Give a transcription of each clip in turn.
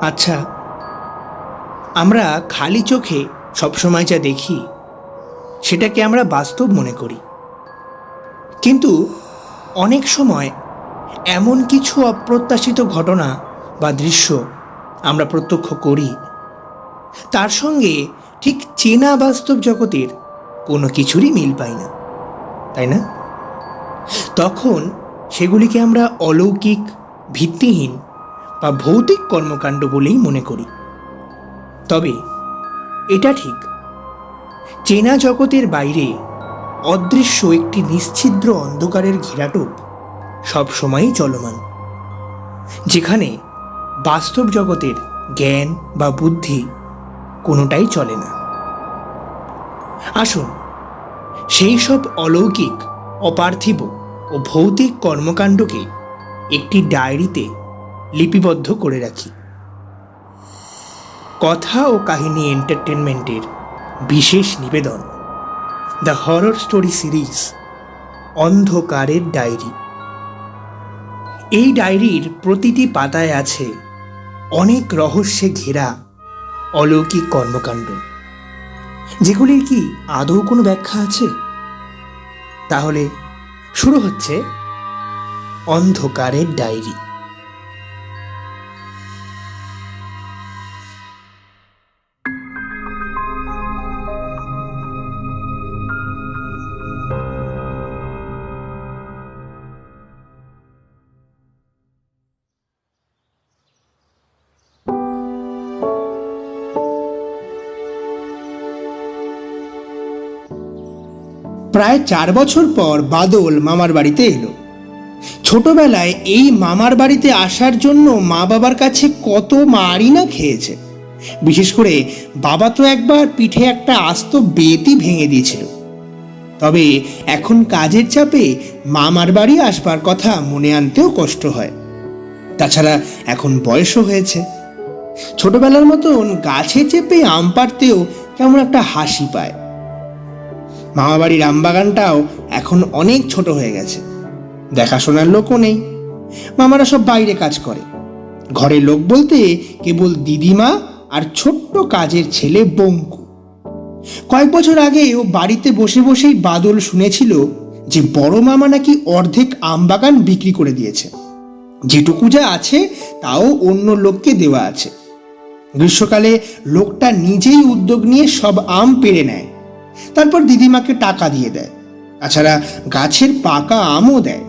আচ্ছা আমরা খালি চোখে সবসময় যা দেখি, সেটাকে আমরা বাস্তব মনে করি। কিন্তু অনেক সময় এমন কিছু অপ্রত্যাশিত ঘটনা বা দৃশ্য আমরা প্রত্যক্ষ করি। তার সঙ্গে ঠিক চেনা বাস্তব জগতের কোনো কিছুরই মিল পাই না, তাই না? তখন সেগুলিকে আমরা অলৌকিক, ভিত্তিহীন বা ভৌতিক কর্মকাণ্ড বলেই মনে করি। তবে এটা ঠিক, চেনা জগতের বাইরে অদৃশ্য একটি নিশ্ছিদ্র অন্ধকারের ঘেরাটোপ সবসময়ই চলমান, যেখানে বাস্তব জগতের জ্ঞান বা বুদ্ধি কোনোটাই চলে না। আসুন, সেই সব অলৌকিক, অপার্থিব ও ভৌতিক কর্মকাণ্ডকে একটি ডায়েরিতে লিপিবদ্ধ করে রাখি। কথা ও কাহিনী এন্টারটেনমেন্টের বিশেষ নিবেদন। দ্য হরর স্টোরি সিরিজ অন্ধকারের ডায়েরি। এই ডায়েরির প্রতিটি পাতায় আছে অনেক রহস্যে ঘেরা অলৌকিক কর্মকাণ্ড। যেগুলির কি আদৌ কোনো ব্যাখ্যা আছে? তাহলে শুরু হচ্ছে অন্ধকারের ডায়েরি। প্রায় চার বছর পর বাদল মামার বাড়িতে এলো। ছোটবেলায় এই মামার বাড়িতে আসার জন্য মা বাবার কাছে কত মারই না খেয়েছে। বিশেষ করে বাবা তো একবার পিঠে একটা আস্ত বেতি ভেঙে দিয়েছিল। তবে এখন কাজের চাপে মামার বাড়ি আসবার কথা মনে আনতেও কষ্ট হয়। তাছাড়া এখন বয়সও হয়েছে। ছোটবেলার মতন গাছে চেপে আম পাড়তেও কেমন একটা হাসি পায়। মামাবাড়ির আমবাগানটাও এখন অনেক ছোট হয়ে গেছে। দেখাশোনার লোকও নেই। মামারা সব বাইরে কাজ করে। ঘরে লোক বলতে কেবল দিদিমা আর ছোট্ট কাজের ছেলে বঙ্কু। কয়েক বছর আগে ও বাড়িতে বসে বসেই বাদল শুনেছিল যে বড় মামা নাকি অর্ধেক আমবাগান বিক্রি করে দিয়েছে। যেটুকু যা আছে তাও অন্য লোককে দেওয়া আছে। গ্রীষ্মকালে লোকটা নিজেই উদ্যোগ নিয়ে সব আম পেড়ে নেয়। তারপর দিদিমাকে টাকা দিয়ে দেয়। তাছাড়া গাছের পাকা আমও দেয়।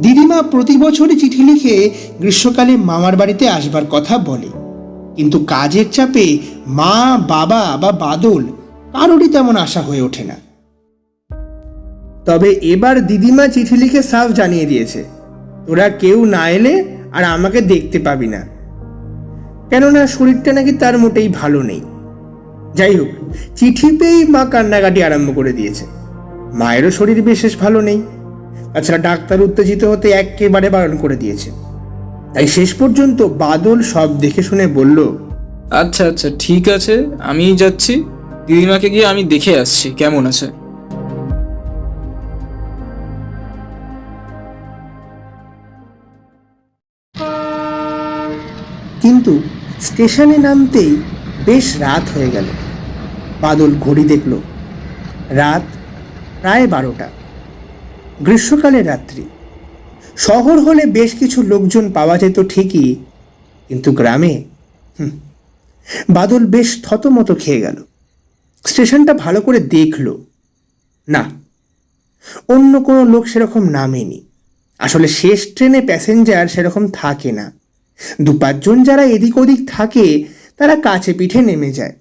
দিদিমা প্রতি বছরই চিঠি লিখে গ্রীষ্মকালে মামার বাড়িতে আসবার কথা বলে। কিন্তু কাজের চাপে মা, বাবা বা বাদল কারোরই তেমন আশা হয়ে ওঠে না। তবে এবার দিদিমা চিঠি লিখে সাফ জানিয়ে দিয়েছে, তোরা কেউ না এলে আর আমাকে দেখতে পাবি না। কেননা শরীরটা নাকি তার মোটেই ভালো নেই। যাই হোক চিঠি পেয়েই মা কান্নাকাটি আরম্ভ করে দিয়েছে। মায়েরও শরীর বিশেষ ভালো নেই। তাছাড়া ডাক্তার উত্তেজিত হতে একেবারে বারণ করে দিয়েছে। তাই শেষ পর্যন্ত বাদল সব দেখে শুনে বলল আচ্ছা আচ্ছা ঠিক আছে আমি যাচ্ছি। দিদিমাকে গিয়ে আমি দেখে আসছি কেমন আছে? কিন্তু স্টেশনে নামতেই বেশ রাত হয়ে গেল। বাদল ঘড়ি দেখল। রাত প্রায় বারোটা। গ্রীষ্মকালের রাত্রি। শহর হলে বেশ কিছু লোকজন পাওয়া যেত ঠিকই, কিন্তু গ্রামে বাদল বেশ থতমত খেয়ে গেল। স্টেশনটা ভালো করে দেখল। না, অন্য কোনো লোক সেরকম নামেনি। আসলে শেষ ট্রেনে প্যাসেঞ্জার সেরকম থাকে না। দু পাঁচজন যারা এদিক ওদিক থাকে, তারা কাছে পিঠে নেমে যায়।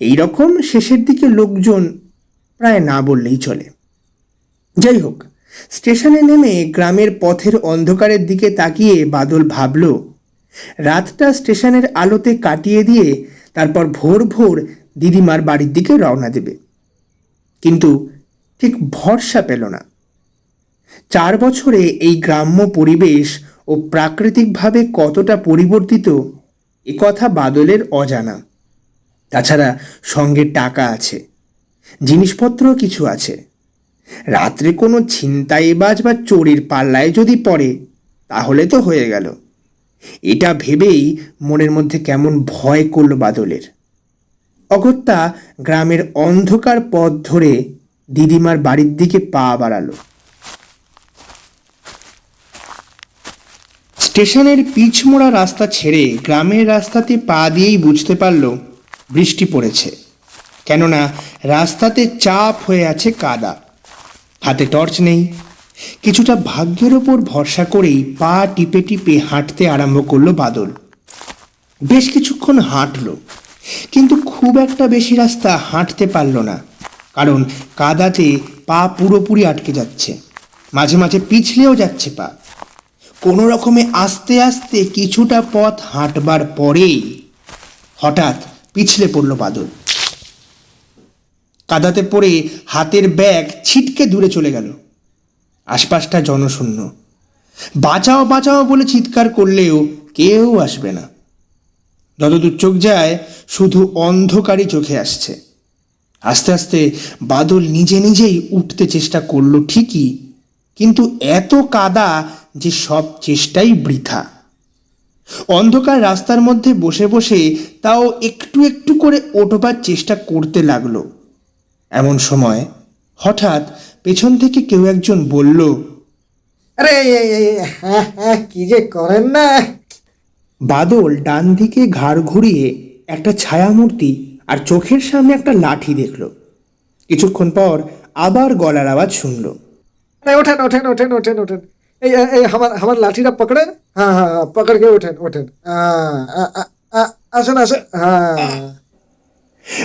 এই রকম শেষের দিকে লোকজন প্রায় না বললেই চলে। যাই হোক, স্টেশনে নেমে গ্রামের পথের অন্ধকারের দিকে তাকিয়ে বাদল ভাবল, রাতটা স্টেশনের আলোতে কাটিয়ে দিয়ে তারপর ভোর ভোর দিদিমার বাড়ির দিকে রওনা দেবে। কিন্তু ঠিক ভরসা পেল না। চার বছরে এই গ্রাম্য পরিবেশ ও প্রাকৃতিকভাবে কতটা পরিবর্তিত, এ কথা বাদলের অজানা। তাছাড়া সঙ্গে টাকা আছে জিনিসপত্রও কিছু আছে। রাত্রে কোনো ছিনতাইবাজ বা চোরের পাল্লায় যদি পড়ে, তাহলে তো হয়ে গেল। এটা ভেবেই মনের মধ্যে কেমন ভয় করল বাদলের। অগত্যা গ্রামের অন্ধকার পথ ধরে দিদিমার বাড়ির দিকে পা বাড়ালো। স্টেশনের পিচমোড়া রাস্তা ছেড়ে গ্রামের রাস্তাতে পা দিয়েই বুঝতে পারল বৃষ্টি পড়েছে। কেননা রাস্তাতে চাপ হয়ে আছে কাদা। হাতে টর্চ নেই। কিছুটা ভাগ্যের ওপর ভরসা করেই পা টিপে টিপে হাঁটতে আরম্ভ করল বাদল। বেশ কিছুক্ষণ হাঁটলো, কিন্তু খুব একটা বেশি রাস্তা হাঁটতে পারল না, কারণ কাদাতে পা পুরোপুরি আটকে যাচ্ছে। মাঝে মাঝে পিছলেও যাচ্ছে পা। কোনো রকমে আস্তে আস্তে কিছুটা পথ হাঁটবার পরেই হঠাৎ পিছলে পড়ল বাদল। কাদাতে পড়ে হাতের ব্যাগ ছিটকে দূরে চলে গেল। আশপাশটা জনশূন্য। বাঁচাও বাঁচাও বলে চিৎকার করলেও কেউ আসবে না। যতদূর চোখ যায়, শুধু অন্ধকারই চোখে আসছে। আস্তে আস্তে বাদল নিজে নিজেই উঠতে চেষ্টা করল ঠিকই, কিন্তু এত কাদা যে সব চেষ্টাই বৃথা। অন্ধকার রাস্তার মধ্যে বসে বসে তাও একটু একটু করে ওঠবার চেষ্টা করতে লাগল। এমন সময় হঠাৎ পেছন থেকে কেউ একজন বলল আরে হ্যাঁ, হ্যাঁ, কি যে করেন না? বাদল ডান দিকে ঘাড় ঘুরিয়ে একটা ছায়ামূর্তি আর চোখের সামনে একটা লাঠি দেখল। কিছুক্ষণ পর আবার গলার আওয়াজ শুনল। ওঠেন ওঠেন ওঠেন ওঠেন ওঠেন। এই এই আমার আমার লাঠিটা পকড়েন হ্যাঁ হ্যাঁ হ্যাঁ পকড় কে ওঠেন ওঠেন। আসেন আসেন হ্যাঁ।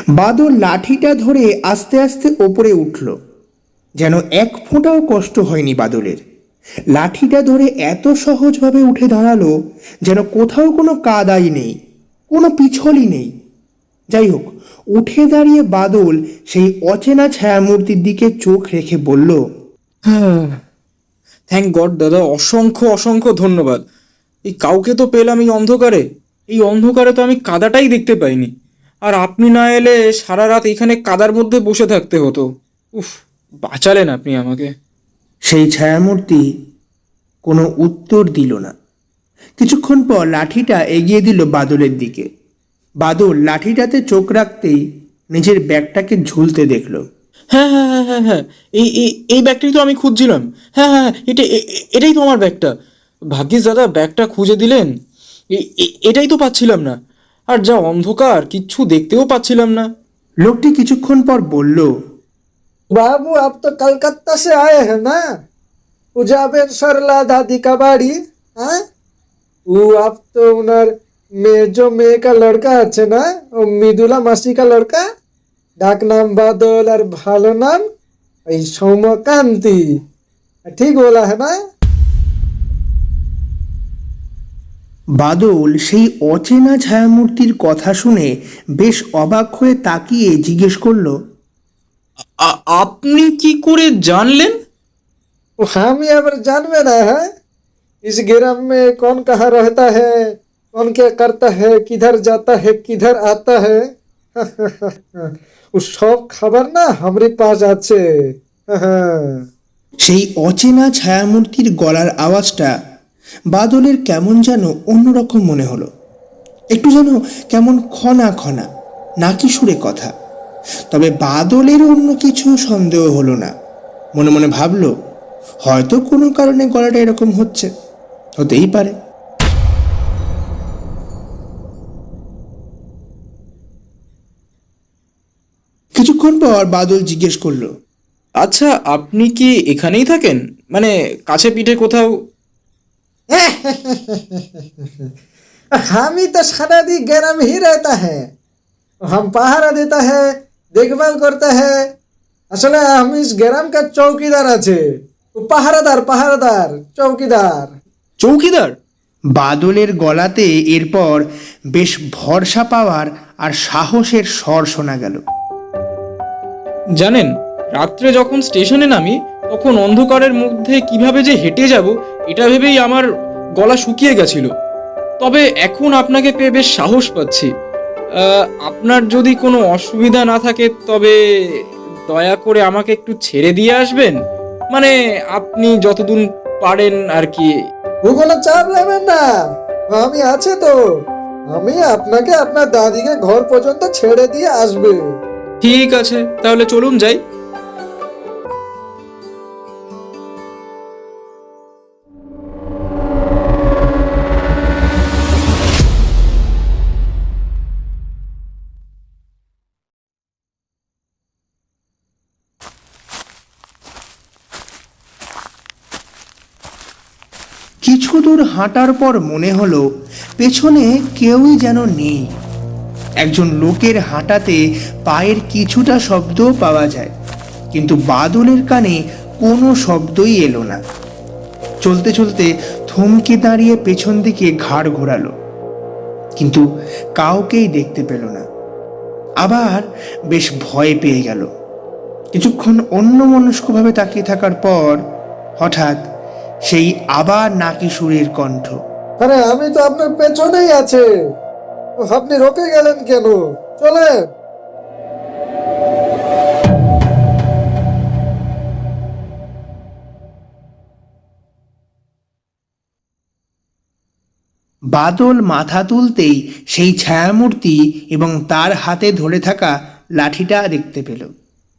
বাদর লাঠিটা ধরে আস্তে আস্তে ওপরে উঠল। যেন এক ফোঁটাও কষ্ট হয়নি বাদলের লাঠিটা ধরে এত সহজভাবে উঠে দাঁড়াল যেন কোথাও কোনো কাদাই নেই কোনো পিছলই নেই। যাই হোক উঠে দাঁড়িয়ে বাদল সেই অচেনা ছায়ামূর্তির দিকে চোখ রেখে বলল হ্যাঁ। থ্যাংক গড দাদা, অসংখ্য অসংখ্য ধন্যবাদ। এই কাউকে তো পেলাম এই অন্ধকারে। এই অন্ধকারে তো আমি কাদাটাই দেখতে পাইনি। আর আপনি না এলে সারা রাত এখানে কাদার মধ্যে বসে থাকতে হতো। উফ, বাঁচালেন আপনি আমাকে। সেই ছায়ামূর্তি কোনো উত্তর দিল না। কিছুক্ষণ পর লাঠিটা এগিয়ে দিল বাদলের দিকে। বাদল লাঠিটাতে চোখ রাখতেই নিজের ব্যাগটাকে ঝুলতে দেখল। হ্যাঁ হ্যাঁ হ্যাঁ হ্যাঁ হ্যাঁ এই এই এই ব্যাগটাই তো আমি খুঁজছিলাম হ্যাঁ হ্যাঁ এটা এ- এ- এটাই তো আমার ব্যাগটা ভাগ্যিস দাদা ব্যাগটা খুঁজে দিলেন এ- এ- এটাই তো পাচ্ছিলাম না আর যা অন্ধকার কিচ্ছু দেখতেও পাচ্ছিলাম না লোকটি কিছুক্ষণ পর বলল बाबू आप तो कलकत्ता से आए हैं ना उजाबेन सरला दादी का बाड़ी हाँ वो आप तो उनर में जो मे का लड़का আছে না ও মৃদুলা মাসি का लड़का ডাক নাম বাদল আর ভালো নাম এই সৌমকান্তি ঠিক বলা है না বাদল সেই অচেনা ছায়ামূর্তির কথা শুনে বেশ অবাক হয়ে তাকিয়ে জিজ্ঞেস করলো আ- আপনি কি করে জানলেন वो हम यहाँ पर जानवे ना है इस ग्राम में कौन कहाँ रहता है कौन क्या करता है किधर जाता है किधर आता है ও সব খাবার না হামরে পাশ আছে সেই অচেনা ছায়ামূর্তির গলার আওয়াজটা বাদলের কেমন যেন অন্যরকম মনে হলো। একটু যেন কেমন ক্ষণা ক্ষণা নাকি সুরে কথা। তবে বাদলের অন্য কিছু সন্দেহ হলো না। মনে মনে ভাবল, হয়তো কোনো কারণে গলাটা এরকম হচ্ছে। হতেই পারে। কিছুক্ষণ পর বাদল জিজ্ঞেস করলো আচ্ছা আপনি কি এখানেই থাকেন মানে কাছে পিঠে কোথাও हम ही तो सारा दिन ग्राम ही रहता है हम पहारा देता है देखभाल करता है আসলে हम इस ग्राम का चौकीदार আছে ও পাহারাদার পাহারাদার চৌকিদার চৌকিদার বাদলের গলাতে এরপর বেশ ভরসা পাওয়ার আর সাহসের স্বর শোনা গেল জানেন, রাত্রে যখন স্টেশনে নামি, তখন অন্ধকারের মধ্যে কীভাবে যে হেঁটে যাব, এটা ভেবেই আমার গলা শুকিয়ে গেছিল। তবে এখন আপনাকে পেয়ে বেশ সাহস পাচ্ছি। আপনার যদি কোনো অসুবিধা না থাকে, তবে দয়া করে আমাকে একটু ছেড়ে দিয়ে আসবেন? মানে আপনি যতদূর পারেন আর কি। ওগুলো চাপ নেবেন না। আমি আছে তো। আমি আপনাকে আপনার দাদিকে ঘর পর্যন্ত ছেড়ে দিয়ে আসবে। ঠিক আছে, তাহলে চলুন যাই। কিছু দূর হাঁটার পর মনে হলো, পেছনে কেউই যেন নেই। একজন লোকের হাঁটাতে পায়ের কিছুটা শব্দও পাওয়া যায়, কিন্তু বাদলের কানে কোনো শব্দই এলো না। চলতে চলতে থমকে দাঁড়িয়ে পেছন দিকে ঘাড় ঘোরালো, কিন্তু কাউকেই দেখতে পেল না। আবার বেশ ভয় পেয়ে গেল। কিছুক্ষণ অন্য মনস্কভাবে তাকিয়ে থাকার পর হঠাৎ সেই আবার নাকি সুরের কণ্ঠ আমি তো আপনার পেছনেই আছে। আপনি রোকে গেলেন কেন? চলেন। বাদল মাথা তুলতেই সেই ছায়ামূর্তি এবং তার হাতে ধরে থাকা লাঠিটা দেখতে পেল।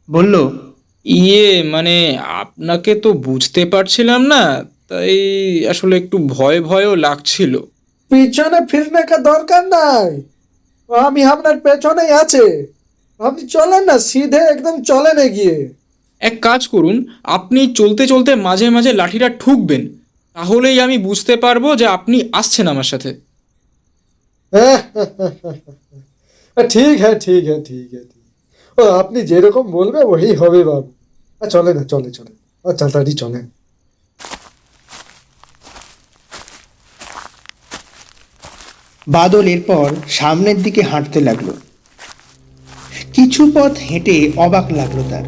বলল ইয়ে মানে আপনাকে তো বুঝতে পারছিলাম না তাই আসলে একটু ভয় ভয়ও লাগছিল। পিছনে ফিরনে কা দরকার নাই। আমি আপনার পেছনেই আছে। আপনি চলেন না সিধে একদম চলেন এগিয়ে। এক কাজ করুন আপনি চলতে চলতে মাঝে মাঝে লাঠিটা ঠুকবেন তাহলেই আমি বুঝতে পারব যে আপনি আসছেন আমার সাথে। ঠিক হ্যাঁ ঠিক হ্যাঁ ঠিক হ্যাঁ ঠিক। ও আপনি যেরকম বলবে ওই হবে বাবু। চলে না চলে চলে। আচ্ছা তাড়াতাড়ি চলেন। বাদল এরপর সামনের দিকে হাঁটতে লাগল। কিছু পথ হেঁটে অবাক লাগল তার।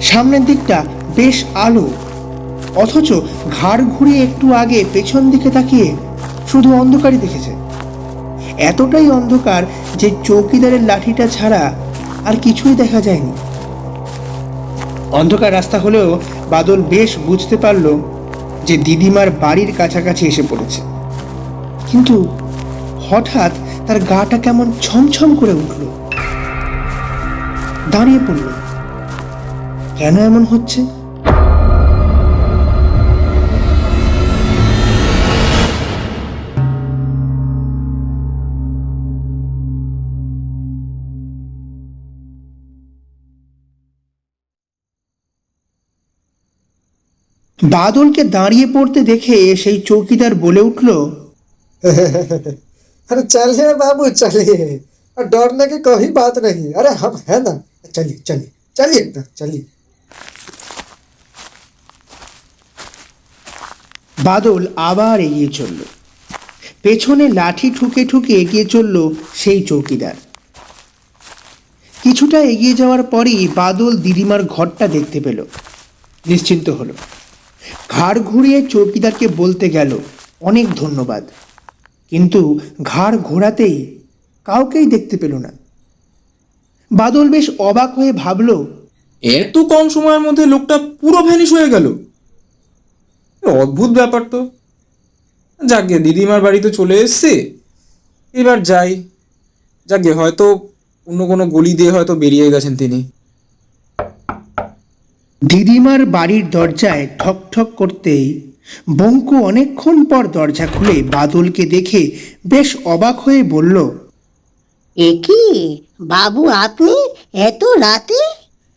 সামনের দিকটা বেশ আলো, অথচ ঘাড় ঘুরিয়ে একটু আগে পেছন দিকে তাকিয়ে শুধু অন্ধকারই দেখেছে। এতটাই অন্ধকার যে চৌকিদারের লাঠিটা ছাড়া আর কিছুই দেখা যায়নি। অন্ধকার রাস্তা হলেও বাদল বেশ বুঝতে পারল যে দিদিমার বাড়ির কাছাকাছি এসে পড়েছে। কিন্তু হঠাৎ তার গাটা কেমন ছমছম করে উঠল। দাঁড়িয়ে পড়ল। কেন এমন হচ্ছে? বাদলকে দাঁড়িয়ে পড়তে দেখে সেই চৌকিদার বলে উঠল अरे चलिए बाबू चलिए और डरने की कोई बात नहीं अरे हम है ना चलिए चलिए चलिए ना चलिए বাদল আবার এগিয়ে চলল পেছনে লাঠি ঠুকে ঠুকে এগিয়ে চলল সেই চৌকিদার কিছুটা এগিয়ে যাওয়ার পরই বাদল দিদিমার ঘরটা দেখতে পেল নিশ্চিন্ত হলো ঘাড় ঘুরিয়ে চৌকিদারকে বলতে গেল অনেক ধন্যবাদ কিন্তু ঘাড় ঘোরাতেই কাউকেই দেখতে পেল না। বাদল বেশ অবাক হয়ে ভাবল এত কম সময়ের মধ্যে লোকটা পুরো ভ্যানিশ হয়ে গেল। অদ্ভুত ব্যাপার তো। যাকে দিদিমার বাড়িতে চলে এসছে এবার যাই। যাকে হয়তো অন্য কোনো গলি দিয়ে হয়তো বেরিয়ে গেছেন তিনি। দিদিমার বাড়ির দরজায় ঠক ঠক করতেই বঙ্কু অনেকক্ষণ পর দরজা খুলে বাদলকে দেখে বেশ অবাক হয়ে বলল এ কি? বাবু আপনি এত রাতে?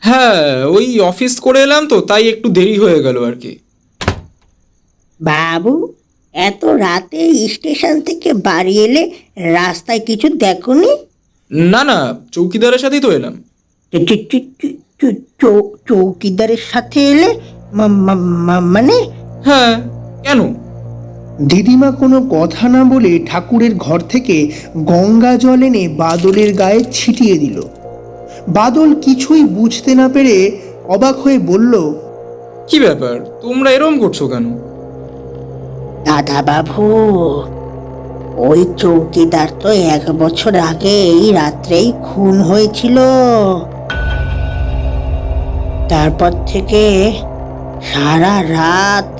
হ্যাঁ ওই অফিস করে এলাম তো তাই একটু দেরি হয়ে গেল আর কি। বাবু এত রাতে স্টেশন থেকে বাড়ি এলে রাস্তায় কিছু দেখোনি? না না চৌকিদারের সাথেই তো এলাম। চৌ- চৌ- চৌ- চৌ- চৌ- চৌ- চৌকিদারের সাথে এলে মা- মা- মা- মানে হ্যাঁ। কেন? দিদিমা কোনো কথা না বলে ঠাকুরের ঘর থেকে গঙ্গা জল এনে বাদলের গায়ে ছিটিয়ে দিল। বাদল কিছুই বুঝতে না পেরে অবাক হয়ে বলল কি ব্যাপার? তোমরা এরম করছ কেন? দাদা বাবু ওই চৌকিদার তো এক বছর আগে এই রাত্রেই খুন হয়েছিল। তারপর থেকে সারা রাত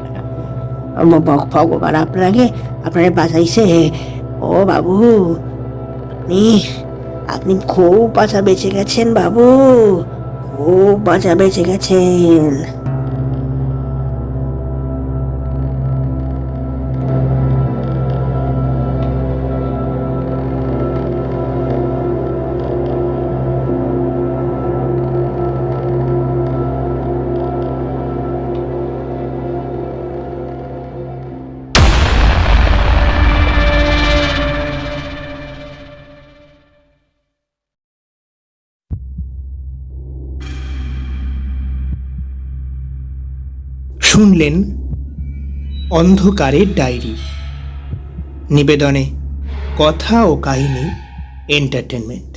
ভগবান আপনাকে আপনাকে বাঁচাইছে। ও বাবু, আপনি আপনি খুব বাঁচা বেঁচে গেছেন বাবু, খুব বাঁচা বেঁচে গেছেন। শুনলেন অন্ধকারের ডায়েরি। নিবেদনে কথা ও কাহিনী এন্টারটেনমেন্ট